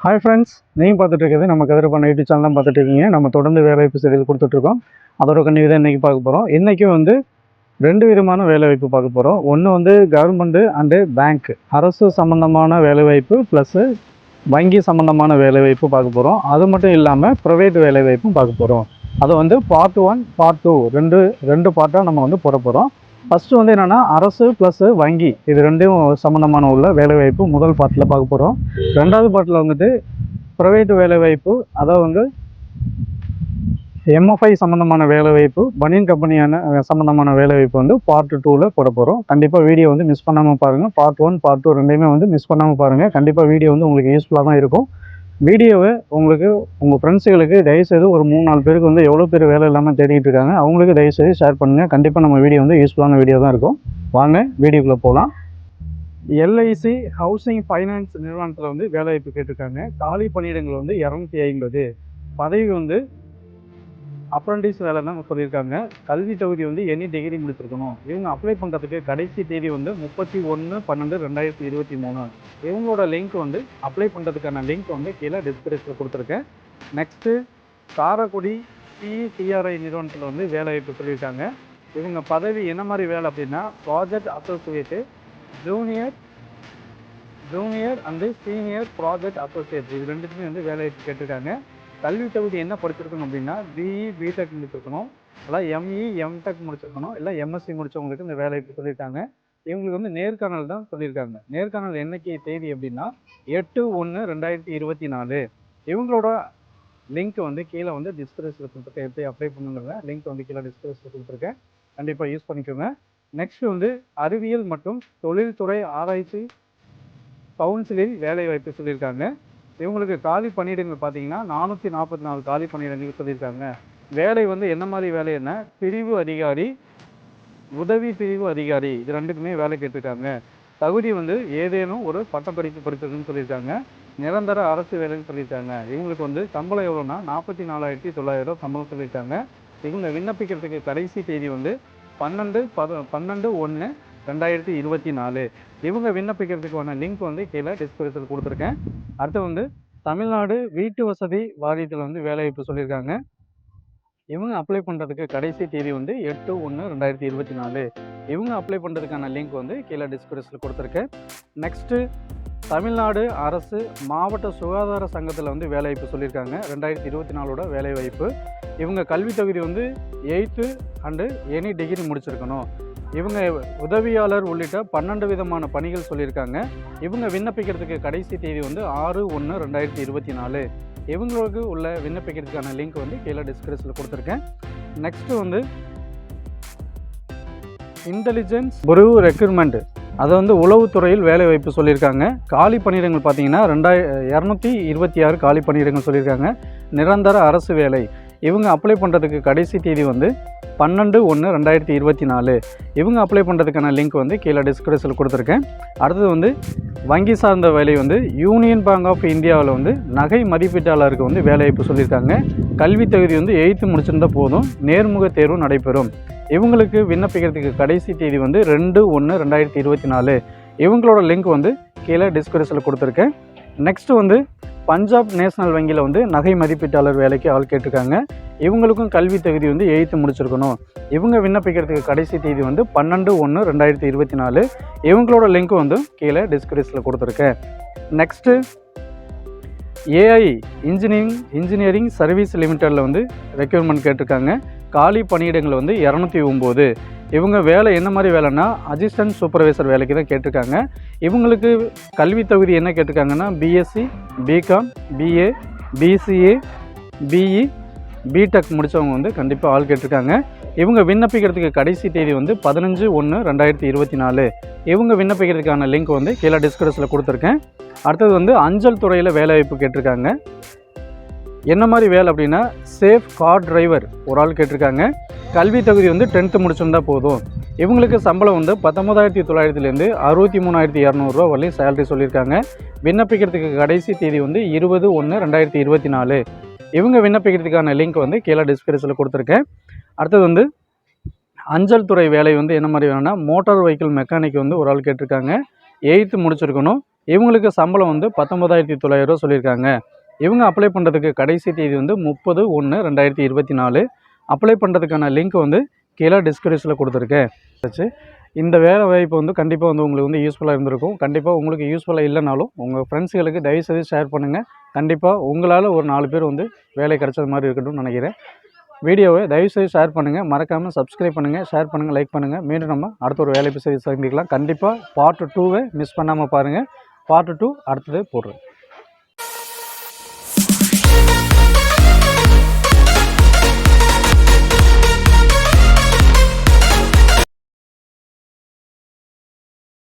Hi friends நீங்கள் பார்த்துட்டு இருக்கிறது நம்ம கதிரப்பான யூடியூப் சேனல் தான் பார்த்துட்டு இருக்கீங்க. நம்ம தொடர்ந்து வேலைவாய்ப்பு செய்திகள் கொடுத்துட்ருக்கோம் அதோட கண்டிப்பாக தான் இன்றைக்கி பார்க்க போகிறோம் இன்றைக்கி வந்து ரெண்டு விதமான வேலைவாய்ப்பு பார்க்க போகிறோம் ஒன்று வந்து கவர்மெண்ட்டு அண்டு பேங்க் அரசு சம்மந்தமான வேலைவாய்ப்பு ப்ளஸ்ஸு வங்கி சம்மந்தமான வேலைவாய்ப்பு பார்க்க போகிறோம் அது மட்டும் இல்லாமல் ப்ரைவேட் வேலைவாய்ப்பும் பார்க்க போகிறோம் அதை வந்து பார்ட் ஒன் பார்ட் டூ ரெண்டு ரெண்டு பார்ட்டாக நம்ம வந்து போகிற போகிறோம் ஃபஸ்ட்டு வந்து என்னென்னா அரசு ப்ளஸ்ஸு வங்கி. இது ரெண்டும் சம்மந்தமான உள்ள வேலைவாய்ப்பு முதல் பார்ட்டில் பார்க்க போகிறோம் ரெண்டாவது பார்ட்டில் வந்துட்டு ப்ரைவேட் வேலைவாய்ப்பு அதாவது வந்து எம்எஃப்ஐ சம்மந்தமான வேலைவாய்ப்பு பனியன் கம்பெனியான சம்மந்தமான வேலைவாய்ப்பு வந்து பார்ட் டூவில் போட போகிறோம் கண்டிப்பாக வீடியோ வந்து மிஸ் பண்ணாமல் பாருங்கள் பார்ட் ஒன் பார்ட் டூ ரெண்டையுமே வந்து மிஸ் பண்ணாமல் பாருங்கள் கண்டிப்பாக வீடியோ வந்து உங்களுக்கு யூஸ்ஃபுல்லாக தான் இருக்கும். வீடியோவை உங்களுக்கு உங்கள் ஃப்ரெண்ட்ஸுகளுக்கு தயவுசெய்து ஒரு மூணு நாலு பேருக்கு வந்து எவ்வளோ பேர் வேலை இல்லாமல் தேடிட்டு இருக்காங்க அவங்களுக்கு தயவுசெய்து ஷேர் பண்ணுங்கள் கண்டிப்பாக நம்ம வீடியோ வந்து யூஸ்ஃபுல்லான வீடியோ தான் இருக்கும். வாங்க வீடியோக்குள்ளே போகலாம் எல்ஐசி ஹவுசிங் ஃபைனான்ஸ் நிறுவனத்தில் வந்து வேலைவாய்ப்பு கேட்டிருக்காங்க. காலி பணியிடங்கள் வந்து இரநூத்தி ஐம்பது. பதவி வந்து அப்ரண்டிஸ் வேலை தான் சொல்லியிருக்காங்க. கல்வி தகுதி வந்து எனி டிகிரி முடிச்சிருக்கணும். இவங்க அப்ளை பண்ணுறதுக்கு கடைசி தேதி வந்து முப்பத்தி ஒன்று பன்னெண்டு ரெண்டாயிரத்தி இருபத்தி மூணு. இவங்களோட லிங்க் வந்து அப்ளை பண்ணுறதுக்கான லிங்க் வந்து கீழே டிஸ்கிரிப்ஷனில் கொடுத்துருக்கேன். நெக்ஸ்ட்டு காரைக்குடி பிசிஆர்ஐ நிறுவனத்தில் வந்து வேலை வாய்ப்பு சொல்லியிருக்காங்க. இவங்க பதவி என்ன மாதிரி வேலை அப்படின்னா project associate junior junior and senior project associate இது ரெண்டுத்துமே வந்து வேலை வாய்ப்பு கேட்டிருக்காங்க. கல்வி தகுதி என்ன படிச்சிருக்கணும் அப்படின்னா பிஇ பிடெக் முடிச்சிருக்கணும். இல்லை எம்இ எம்டெக் முடிச்சிருக்கணும். இல்லை எம்எஸ்சி முடிச்சவங்களுக்கு இந்த வேலைக்கு சொல்லியிருக்காங்க. இவங்களுக்கு வந்து நேர்காணல் தான் சொல்லியிருக்காங்க. நேர்காணல் என்னைக்கு தேதி அப்படின்னா எட்டு ஒன்று ரெண்டாயிரத்தி இருபத்தி நாலு. இவங்களோட லிங்க் வந்து கீழே வந்து டிஸ்கிரிப்ஷனில் கொடுத்துருக்கேன். எப்படி அப்ளை பண்ணுங்கிறத லிங்க் வந்து கீழே டிஸ்கிரிப்ஷனில் கொடுத்துருக்கேன். கண்டிப்பாக யூஸ் பண்ணிக்கோங்க. நெக்ஸ்ட் வந்து அறிவியல் மற்றும் தொழில்துறை ஆராய்ச்சி கவுன்சிலில் வேலை வாய்ப்பு சொல்லியிருக்காங்க. இவங்களுக்கு காலி பணியிடங்கள் பார்த்தீங்கன்னா நானூற்றி நாற்பத்தி நாலு காலி பணியிடங்கள் சொல்லியிருக்காங்க. வேலை வந்து என்ன மாதிரி வேலை என்ன? பிரிவு அதிகாரி உதவி பிரிவு அதிகாரி. இது ரெண்டுக்குமே வேலை கேட்டிருக்காங்க. தகுதி வந்து ஏதேனும் ஒரு பட்டப்படிப்பு படித்ததுன்னு சொல்லியிருக்காங்க. நிரந்தர அரசு வேலைன்னு சொல்லியிருக்காங்க. இவங்களுக்கு வந்து சம்பளம் எவ்வளோன்னா நாற்பத்தி நாலாயிரத்தி தொள்ளாயிரம் சம்பளம் சொல்லியிருக்காங்க. இவங்க விண்ணப்பிக்கிறதுக்கு கடைசி தேதி வந்து பன்னெண்டு பத பன்னெண்டு ஒன்று ரெண்டாயிரத்தி இருபத்தி நாலு. இவங்க விண்ணப்பிக்கிறதுக்கான லிங்க் வந்து கீழே டிஸ்கிரிப்ஷன் கொடுத்துருக்கேன். அடுத்து வந்து தமிழ்நாடு வீட்டு வசதி வாரியத்தில் வந்து வேலைவாய்ப்பு சொல்லியிருக்காங்க. இவங்க அப்ளை பண்ணுறதுக்கு கடைசி தேதி வந்து எட்டு ஒன்று ரெண்டாயிரத்தி இருபத்தி நாலு. இவங்க அப்ளை பண்ணுறதுக்கான லிங்க் வந்து கீழே டிஸ்கிரிப்ஷனில் கொடுத்துருக்கேன். நெக்ஸ்ட்டு தமிழ்நாடு அரசு மாவட்ட சுகாதார சங்கத்தில் வந்து வேலைவாய்ப்பு சொல்லியிருக்காங்க. ரெண்டாயிரத்தி இருபத்தி நாலோட வேலைவாய்ப்பு. இவங்க கல்வி தகுதி வந்து எயித்து அண்டு எனி டிகிரி முடிச்சிருக்கணும். இவங்க உதவியாளர் உள்ளிட்ட பன்னெண்டு விதமான பணிகள் சொல்லியிருக்காங்க. இவங்க விண்ணப்பிக்கிறதுக்கு கடைசி தேதி வந்து ஆறு ஒன்று ரெண்டாயிரத்தி இருபத்தி நாலு. இவங்களுக்கு உள்ள விண்ணப்பிக்கிறதுக்கான லிங்க் வந்து கீழே டிஸ்கிரிப்ஷனில் கொடுத்துருக்கேன். நெக்ஸ்ட்டு வந்து இன்டெலிஜென்ஸ் புரூ ரெக்ரூட்மெண்ட் அதை வந்து உளவுத்துறையில் வேலை வாய்ப்பு சொல்லியிருக்காங்க. காலி பணியிடங்கள் பார்த்தீங்கன்னா ரெண்டாய இரநூத்தி இருபத்தி ஆறு காலி பணியிடங்கள் சொல்லியிருக்காங்க. நிரந்தர அரசு வேலை. இவங்க அப்ளை பண்ணுறதுக்கு கடைசி தேதி வந்து பன்னெண்டு ஒன்று ரெண்டாயிரத்தி இருபத்தி நாலு. இவங்க அப்ளை பண்ணுறதுக்கான லிங்க் வந்து கீழே டிஸ்கிரிப்ஷனில் கொடுத்துருக்கேன். அடுத்தது வந்து வங்கி சார்ந்த வேலை வந்து யூனியன் பேங்க் ஆஃப் இந்தியாவில் வந்து நகை மதிப்பீட்டாளருக்கு வந்து வேலைவாய்ப்பு சொல்லியிருக்காங்க. கல்வி தகுதி வந்து எயித்து முடிச்சிருந்தா போதும். நேர்முக தேர்வு நடைபெறும். இவங்களுக்கு விண்ணப்பிக்கிறதுக்கு கடைசி தேதி வந்து ரெண்டு ஒன்று ரெண்டாயிரத்தி இருபத்தி நாலு. இவங்களோட லிங்க் வந்து கீழே டிஸ்கிரிப்ஷனில் கொடுத்துருக்கேன். நெக்ஸ்ட்டு வந்து பஞ்சாப் நேஷனல் வங்கியில் வந்து நகை மதிப்பீட்டாளர் வேலைக்கு ஆள் கேட்டிருக்காங்க. இவங்களுக்கும் கல்வி தகுதி வந்து எயித்து முடிச்சிருக்கணும். இவங்க விண்ணப்பிக்கிறதுக்கு கடைசி தேதி வந்து பன்னெண்டு ஒன்று ரெண்டாயிரத்தி இருபத்தி நாலு. இவங்களோட லிங்க் வந்து கீழே டிஸ்கிரிப்ஷனில் கொடுத்துருக்கேன். Next AI engineering engineering service லிமிட்டடில் வந்து ரெக்யூர்மெண்ட் கேட்டிருக்காங்க. காலி பணியிடங்கள் வந்து இரநூத்தி ஒம்பது இவங்க வேலை என்ன மாதிரி வேலைன்னா அசிஸ்டன்ட் சூப்பர்வைசர் வேலைக்கு தான் கேட்டிருக்காங்க. இவங்களுக்கு கல்வி தகுதி என்ன கேட்டிருக்காங்கன்னா BSc BCom BA BCA BE BTech முடித்தவங்க வந்து கண்டிப்பாக ஆள் கேட்டிருக்காங்க. இவங்க விண்ணப்பிக்கிறதுக்கு கடைசி தேதி வந்து பதினஞ்சு ஒன்று ரெண்டாயிரத்தி இருபத்தி நாலு. இவங்க விண்ணப்பிக்கிறதுக்கான லிங்க் வந்து கீழே டிஸ்கிரிப்ஷனில் கொடுத்துருக்கேன். அடுத்தது வந்து அஞ்சல் துறையில் வேலைவாய்ப்பு கேட்டிருக்காங்க. என்ன மாதிரி வேலை அப்படின்னா சேஃப் கார் டிரைவர் ஒரு ஆள் கேட்டிருக்காங்க. கல்வி தகுதி வந்து டென்த்து முடிச்சிருந்தா போதும். இவங்களுக்கு சம்பளம் வந்து பத்தொம்பதாயிரத்தி தொள்ளாயிரத்துலேருந்து அறுபத்தி மூணாயிரத்தி இரநூறுவா வரலையும் சேலரி சொல்லியிருக்காங்க. விண்ணப்பிக்கிறதுக்கு கடைசி தேதி வந்து இருபது ஒன்று ரெண்டாயிரத்தி இருபத்தி நாலு. இவங்க விண்ணப்பிக்கிறதுக்கான லிங்க் வந்து கீழே டிஸ்கிரிப்ஷனில் கொடுத்துருக்கேன். அடுத்தது வந்து அஞ்சல் துறை வேலை வந்து என்ன மாதிரி வேணும்னா மோட்டார் வெஹிக்கிள் மெக்கானிக் வந்து ஒரு ஆள் கேட்டிருக்காங்க. எயித்து முடிச்சிருக்கணும். இவங்களுக்கு சம்பளம் வந்து பத்தொம்பதாயிரத்தி தொள்ளாயிரரூவா சொல்லியிருக்காங்க. இவங்க அப்ளை பண்ணுறதுக்கு கடைசி தேதி வந்து முப்பது ஒன்று ரெண்டாயிரத்தி இருபத்தி நாலு. அப்ளை பண்ணுறதுக்கான லிங்க் வந்து கீழே டிஸ்கிரிப்ஷனில் கொடுத்துருக்கேன். வச்சு இந்த வேலை வாய்ப்பு வந்து கண்டிப்பாக வந்து உங்களுக்கு வந்து யூஸ்ஃபுல்லாக இருந்திருக்கும். கண்டிப்பாக உங்களுக்கு யூஸ்ஃபுல்லாக இல்லைனாலும் உங்கள் ஃப்ரெண்ட்ஸுகளுக்கு தயவுசெய்து ஷேர் பண்ணுங்கள் கண்டிப்பாக உங்களால் ஒரு நாலு பேர் வந்து வேலை கிடைச்சது மாதிரி இருக்கட்டும்னு நினைக்கிறேன். வீடியோவை தயவுசெய்து ஷேர் பண்ணுங்கள் மறக்காமல் சப்ஸ்கிரைப் பண்ணுங்கள் ஷேர் பண்ணுங்கள் லைக் பண்ணுங்கள் மீண்டும் நம்ம அடுத்த ஒரு வேலைப்பு செய்து சந்திக்கலாம். கண்டிப்பாக பார்ட் டூவை மிஸ் பண்ணாமல் பாருங்கள் பார்ட் டூ அடுத்தது போடுறேன்.